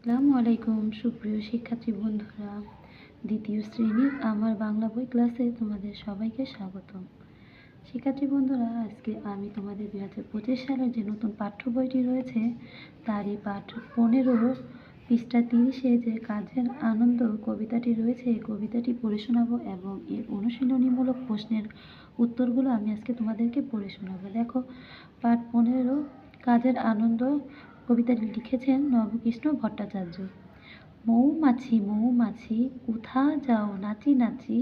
আসসালামু আলাইকুম, সুপ্রিয় শিক্ষার্থী বন্ধুরা। দ্বিতীয় শ্রেণির আমার বাংলা বই ক্লাসে তোমাদের সবাইকে স্বাগতম। শিক্ষার্থী বন্ধুরা, আজকে আমি তোমাদের দুই হাজার পঁচিশ সালের যে নতুন পাঠ্য বইটি রয়েছে তারই পাঠ পনেরো পৃষ্ঠা তিরিশে যে কাজের আনন্দ কবিতাটি রয়েছে, এই কবিতাটি পড়ে শোনাবো এবং এর অনুশীলনীমূলক প্রশ্নের উত্তরগুলো আমি আজকে তোমাদেরকে পড়ে শোনাবো। দেখো, পাঠ পনেরো, কাজের আনন্দ কবিতাটি লিখেছেন নবকৃষ্ণ ভট্টাচার্য। মৌমাছি মৌমাছি কোথা যাও নাচি নাচি,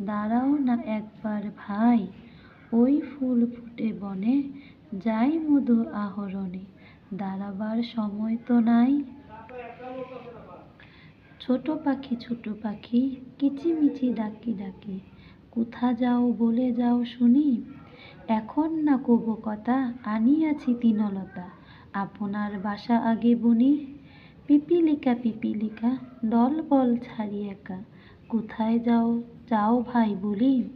দাঁড়াও না একবার ভাই, ওই ফুল ফুটে বনে, যাই মধু আহরণে, দাঁড়াবার সময় তো নাই। ছোট পাখি ছোট পাখি, কিচিমিচি ডাকি ডাকি, কোথা যাও বলে যাও শুনি, এখন না কব কথা, আনিয়াছি তিনলতা আপনার বাসা আগে বুনি। পিপিলিকা পিপিলিকা, দল বল ছাড়ি একা। কোথায় যাও যাও ভাই বলি।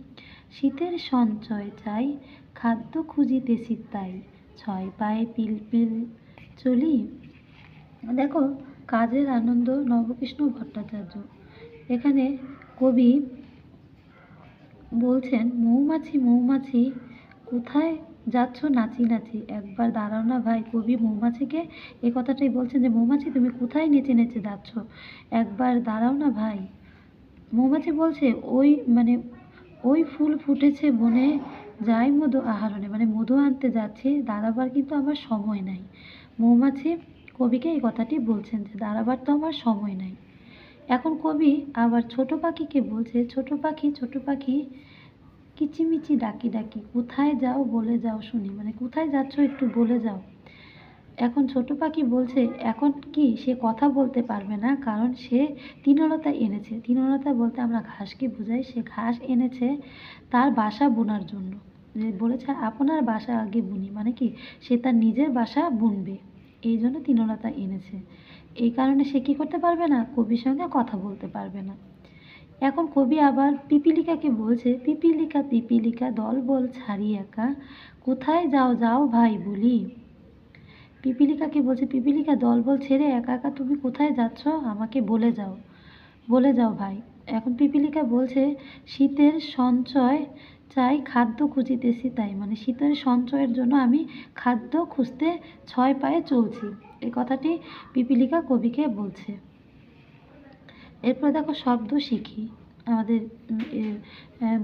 শীতের সঞ্চয় চাই, খাদ্য খুঁজিতেছি তাই। ছয় পায়ে পিল পিল চলি। দেখো, কাজের আনন্দ নবকৃষ্ণ ভট্টাচার্য। এখানে কবি বলছেন, মৌমাছি মৌমাছি কোথায় যাচ্ছ? নাচি নাচি। একবার দাঁড়াও না ভাই, কবি মৌমাছিকে এ কথাটাই বলছেন যে, মৌমাছি, তুমি কোথায় নেচে নেচে যাচ্ছ? একবার দাঁড়াও না ভাই। মৌমাছি বলছে, ওই মানে ওই ফুল ফুটেছে বনে, যাই মধু আহরণে। মানে মধু আনতে যাচ্ছি, দাঁড়াবার কিন্তু আমার সময় নাই। মৌমাছি কবিকে এই কথাটি বলছেন যে, দাঁড়াবার তো আমার সময় নাই। এখন কবি আবার ছোট পাখিকে বলছে, ছোট পাখি ছোট পাখি কিচিমিচি ডাকি ডাকি, কোথায় যাও বলে যাও শুনি মানে কোথায় যাচ্ছ একটু বলে যাও। এখন ছোট পাখি বলছে, এখন কি সে কথা বলতে পারবে না, কারণ সে তৃণলতা এনেছে। তৃণলতা বলতে আমরা ঘাসকে বোঝাই, সে ঘাস এনেছে তার বাসা বোনার জন্য। বলেছে, আপনার বাসা আগে বুনি। মানে কি, সে তার নিজের বাসা বুনবে। এই জন্য তৃণলতা এনেছে। এই কারণে সে কী করতে পারবে না? কবির সঙ্গে কথা বলতে পারবে না। এখন কবি আবার পিপিলিকাকে বলছে, পিপিলিকা পিপিলিকা, দল বল ছাড়ি একা, কোথায় যাও যাও ভাই বলি? পিপিলিকাকে বলছে, পিপিলিকা, দল বল ছেড়ে একা একা তুমি কোথায় যাচ্ছ, আমাকে বলে যাও বলে যাও ভাই। এখন পিপিলিকা বলছে, শীতের সঞ্চয় চাই, খাদ্য খুঁজিতেছি তাই মানে শীতের সঞ্চয়ের জন্য আমি খাদ্য খুঁজতে ছয় পায়ে চলছি। এই কথাটি পিপিলিকা কবিকে বলছে। এরপর দেখো শব্দ শিখি। আমাদের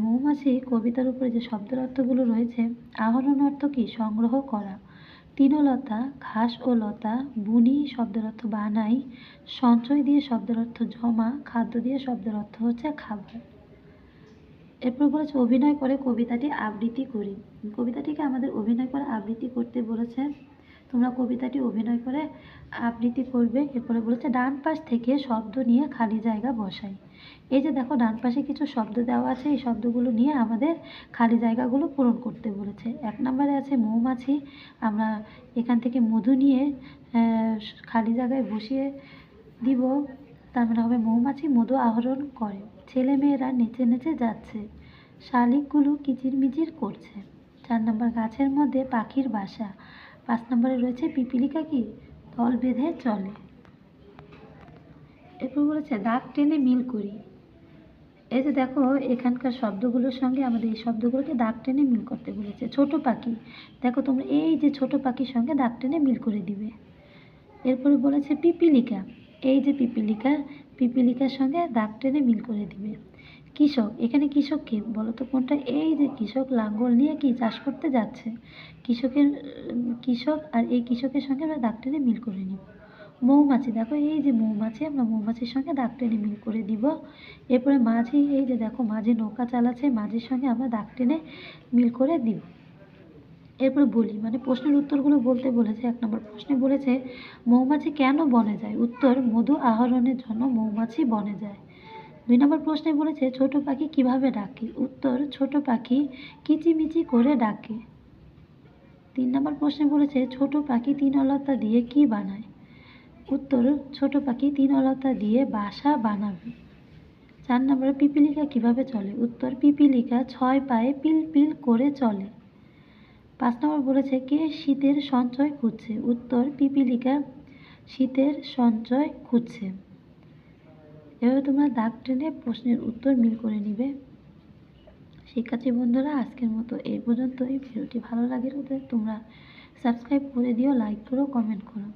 মৌমাছি কবিতার উপরে যে শব্দের অর্থগুলো রয়েছে, আহরণ অর্থ কি? সংগ্রহ করা। তৃণলতা ঘাস ও লতা, বুনি শব্দের অর্থ বানাই, সঞ্চয় দিয়ে শব্দের অর্থ জমা, খাদ্য দিয়ে শব্দের অর্থ হচ্ছে খাবার। এরপর বলেছে, অভিনয় করে কবিতাটি আবৃত্তি করি। কবিতাটিকে আমাদের অভিনয় করে আবৃত্তি করতে বলেছে তোমরা কবিতাটি অভিনয় করে আবৃত্তি করবে। এরপরে বলেছে, ডান পাশ থেকে শব্দ নিয়ে খালি জায়গা বসাই। এই যে দেখো, ডান পাশে কিছু শব্দ দেওয়া আছে, এই শব্দগুলো নিয়ে আমাদের খালি জায়গাগুলো পূরণ করতে বলেছে। এক নম্বরে আছে মৌমাছি। আমরা এখান থেকে মধু নিয়ে খালি জায়গায় বসিয়ে দিব। তার মানে হবে মৌমাছি মধু আহরণ করে। ছেলে মেয়েরা নেচে নেচে যাচ্ছে। শালিকগুলো কিচিরমিচির করছে। চার নম্বর, গাছের মধ্যে পাখির বাসা। পাঁচ নম্বরে রয়েছে পিপিলিকা কি? দল বেঁধে চলে। এরপর বলেছে, দাগ টেনে মিল করি। এই যে দেখো, এখানকার শব্দগুলোর সঙ্গে আমাদের এই শব্দগুলোকে দাগ টেনে মিল করতে বলেছে। ছোট পাখি। দেখো তোমরা, এই যে ছোট পাখির সঙ্গে দাগ টেনে মিল করে দিবে। এরপরে বলেছে, পিপিলিকা। এই যে পিপিলিকা, পিপিলিকার সঙ্গে দাগ টেনে মিল করে দিবে। কৃষক, এখানে কৃষক কে? বলো তো কোনটা? এই যে কৃষক লাঙ্গল নিয়ে কি চাষ করতে যাচ্ছে? কৃষকের, কৃষক আর এই কৃষকের সঙ্গে আমরা দাগ টেনে মিল করে নিব। মৌমাছি, দেখো এই যে মৌমাছি, আমরা মৌমাছির সঙ্গে দাগ টেনে মিল করে দিব। এরপরে মাঝি, এই যে দেখো মাঝি নৌকা চালাচ্ছে, মাঝির সঙ্গে আমরা দাগ টেনে মিল করে দিব। এরপরে বলি মানে প্রশ্নের উত্তরগুলো বলতে বলেছে, এক নম্বর প্রশ্নে বলেছে, মৌমাছি কেন বনে যায়? উত্তর, মধু আহরণের জন্য মৌমাছি বনে যায়। দুই নম্বর প্রশ্নে বলেছে, ছোট পাখি কীভাবে ডাকে? উত্তর, ছোট পাখি কিচিমিচি করে ডাকে। তিন নম্বর প্রশ্নে বলেছে, ছোট পাখি তিন অলতা দিয়ে কি বানায়? উত্তর, ছোট পাখি তিন অলতা দিয়ে বাসা বানাবে। চার নম্বরে, পিপিলিকা কীভাবে চলে? উত্তর, পিপিলিকা ছয় পায়ে পিল পিল করে চলে। পাঁচ নম্বর বলেছে, কে শীতের সঞ্চয় খুঁজছে? উত্তর, পিপিলিকা শীতের সঞ্চয় খুঁজছে। এভাবে তোমরা দাগ টেনে প্রশ্নের উত্তর মিল করে নিবে। শিক্ষার্থী বন্ধুরা, আজকের মতো এই পর্যন্তই। ভিডিওটি ভালো লাগে তোমরা সাবস্ক্রাইব করে দিও লাইক করো কমেন্ট করো।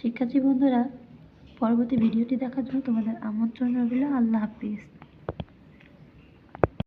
শিক্ষার্থী বন্ধুরা, পরবর্তী ভিডিওটি দেখার জন্য তোমাদের আমন্ত্রণ রইল। আল্লাহ হাফিজ।